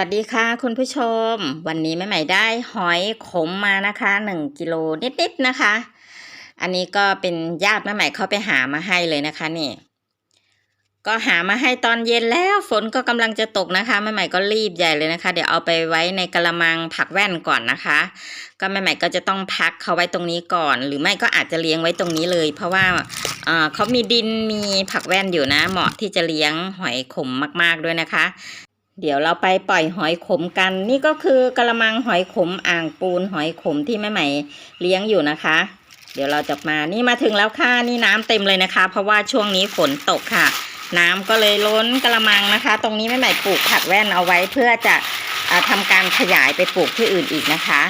วัสดีค่ะ คุณผู้ชม วันนี้แม่ใหม่ได้หอยขมมานะคะหนึ่งกิโลนิดๆนะคะ อันนี้ก็เป็นญาติแม่ใหม่เขาไปหามาให้เลยนะคะนี่ ก็หามาให้ตอนเย็นแล้วฝนก็กำลังจะตกนะคะแม่ใหม่ก็รีบใหญ่เลยนะคะ เดี๋ยวเอาไปไว้ในกระมังผักแว่นก่อนนะคะ ก็แม่ใหม่ก็จะต้องพักเขาไว้ตรงนี้ก่อน หรือไม่ก็อาจจะเลี้ยงไว้ตรงนี้เลย เพราะว่าเออเขามีดินมีผักแว่นอยู่นะ เหมาะที่จะเลี้ยงหอยขมมาก ๆด้วยนะคะ เดี๋ยวเราไปปล่อยหอยขมกัน นี่ก็คือกระมังหอยขมอ่างปูนหอยขมที่แม่ใหม่เลี้ยงอยู่นะคะ เดี๋ยวเราจะมานี่มาถึงแล้วค่ะนี่น้ำเต็มเลยนะคะ เพราะว่าช่วงนี้ฝนตกค่ะ น้ำก็เลยล้นกระมังนะคะ ตรงนี้แม่ใหม่ปลูกผักแว่นเอาไว้เพื่อจะทำาการขยายไปปลูกที่อื่นอีกนะคะ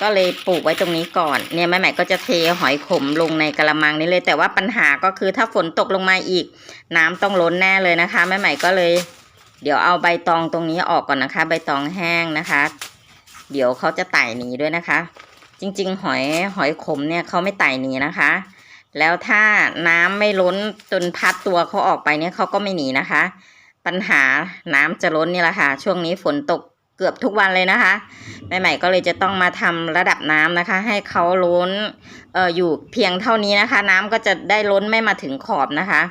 ก็เลยปลูกไว้ตรงนี้ก่อนเนี่ยแม่ใหม่ก็จะเทหอยขมลงในกระมังนี้เลย แต่ว่าปัญหาก็คือถ้าฝนตกลงมาอีก น้ำต้องล้นแน่เลยนะคะแม่ใหม่ก็เลย เดี๋ยวเอาใบตองตรงนี้ออกก่อนนะคะ ใบตองแห้งนะคะ เดี๋ยวเขาจะไต่หนีด้วยนะคะ จริง ๆ หอยหอยขมเนี่ยเขาไม่ไต่หนีนะคะ แล้วถ้าน้ำไม่ล้นจนพัดตัวเขาออกไปเนี่ยเขาก็ไม่หนีนะคะ ปัญหาน้ำจะล้นนี่แหละค่ะ ช่วงนี้ฝนตกเกือบทุกวันเลยนะคะแม่ใหม่ก็เลยจะต้องมาทำระดับน้ำนะคะ ให้เขาล้นเอ่ออยู่เพียงเท่านี้นะคะ น้ำก็จะได้ล้นไม่มาถึงขอบนะคะ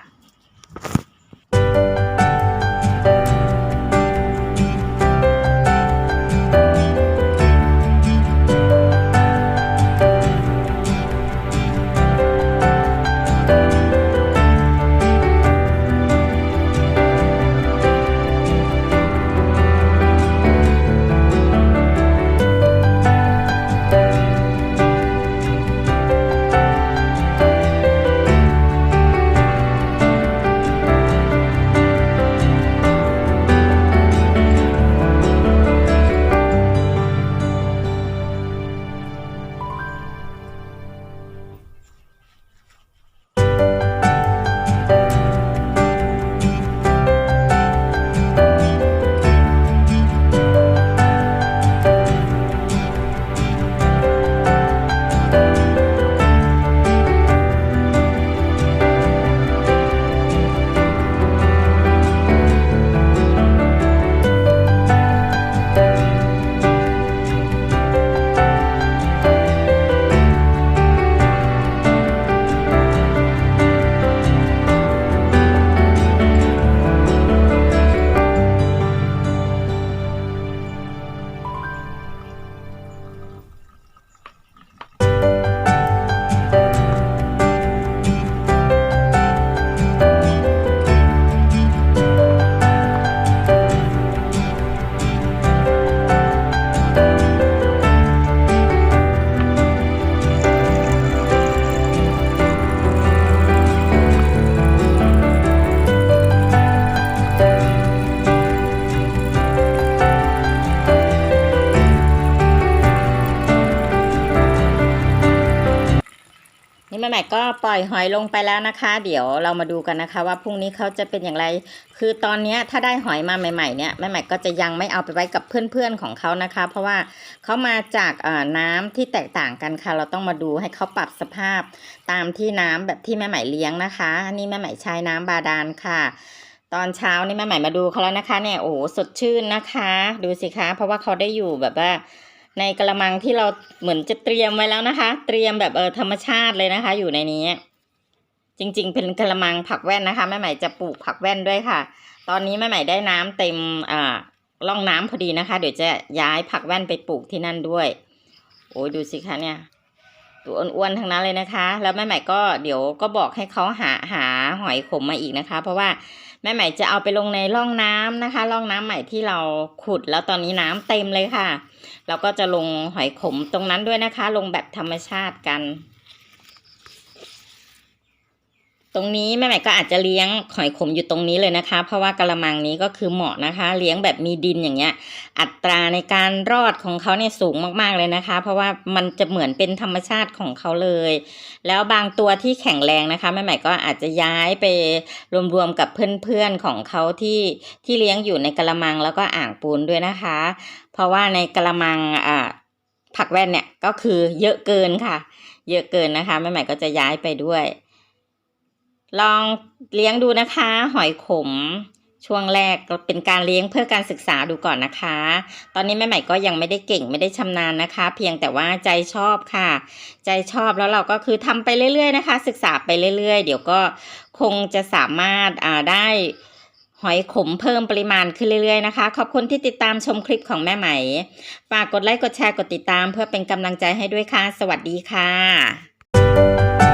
นี่แม่ใหม่ก็ปล่อยหอยลงไปแล้วนะคะ เดี๋ยวเรามาดูกันนะคะ ว่าพรุ่งนี้เขาจะเป็นอย่างไร คือตอนนี้ถ้าได้หอยมาใหม่ๆเนี่ยแม่ใหม่ก็จะยังไม่เอาไปไว้กับเพื่อนๆของเขานะคะ เพราะว่าเขามาจากเอ่อน้ำที่แตกต่างกันค่ะ เราต้องมาดูให้เขาปรับสภาพ ตามที่น้ำแบบที่แม่ใหม่เลี้ยงนะคะนี่แม่ใหม่ใช้น้ำบาดาลค่ะตอนเช้านี่แม่ใหม่มาดูเขาแล้วนะคะเนี่ยโอ้สดชื่นนะคะ ดูสิคะ เพราะว่าเขาได้อยู่แบบว่า ในกระมังที่เราเหมือนจะเตรียมไว้แล้วนะคะ เตรียมแบบเออธรรมชาติเลยนะคะ อยู่ในนี้ จริง ๆ เป็นกระมังผักแว่นนะคะแม่ใหม่จะปลูกผักแว่นด้วยค่ะ ตอนนี้แม่ใหม่ได้น้ำเต็มอ่าร่องน้ำพอดีนะคะ เดี๋ยวจะย้ายผักแว่นไปปลูกที่นั่นด้วย โอ้ยดูสิคะเนี่ย ตัวอ้วนๆทั้งนั้นเลยนะคะ แล้วแม่ใหม่ก็เดี๋ยวก็บอกให้เขาหาหาหอยขมมาอีกนะคะ เพราะว่าแม่ใหม่จะเอาไปลงในร่องน้ำนะคะ ร่องน้ำใหม่ที่เราขุดแล้วตอนนี้น้ำเต็มเลยค่ะ เราก็จะลงหอยขมตรงนั้นด้วยนะคะ ลงแบบธรรมชาติกัน ตรงนี้แม่ใหม่ก็อาจจะเลี้ยงหอยขมอยู่ตรงนี้เลยนะคะ เพราะว่ากระมังนี้ก็คือเหมาะนะคะ เลี้ยงแบบมีดินอย่างเงี้ย อัตราในการรอดของเขาเนี่ยสูงมากๆเลยนะคะ เพราะว่ามันจะเหมือนเป็นธรรมชาติของเขาเลย แล้วบางตัวที่แข็งแรงนะคะแม่ใหม่ก็อาจจะย้ายไปรวมๆกับเพื่อนๆของเขาที่ที่เลี้ยงอยู่ในกระมังแล้วก็อ่างปูนด้วยนะคะ เพราะว่าในกระมังอ่าผักแว่นเนี่ยก็คือเยอะเกินค่ะ เยอะเกินนะคะแม่ใหม่ก็จะย้ายไปด้วย ลองเลี้ยงดูนะคะ หอยขม ช่วงแรกก็เป็นการเลี้ยงเพื่อการศึกษาดูก่อนนะคะ ตอนนี้แม่ใหม่ก็ยังไม่ได้เก่งไม่ได้ชำนาญนะคะ เพียงแต่ว่าใจชอบค่ะ ใจชอบแล้วเราก็คือทำไปเรื่อยๆนะคะ ศึกษาไปเรื่อย ๆ เดี๋ยวก็คงจะสามารถอ่าได้หอยขมเพิ่มปริมาณขึ้นเรื่อยๆนะคะ ขอบคุณที่ติดตามชมคลิปของแม่ไหม ฝากกดไลค์กดแชร์กดติดตาม เพื่อเป็นกำลังใจให้ด้วยค่ะ สวัสดีค่ะ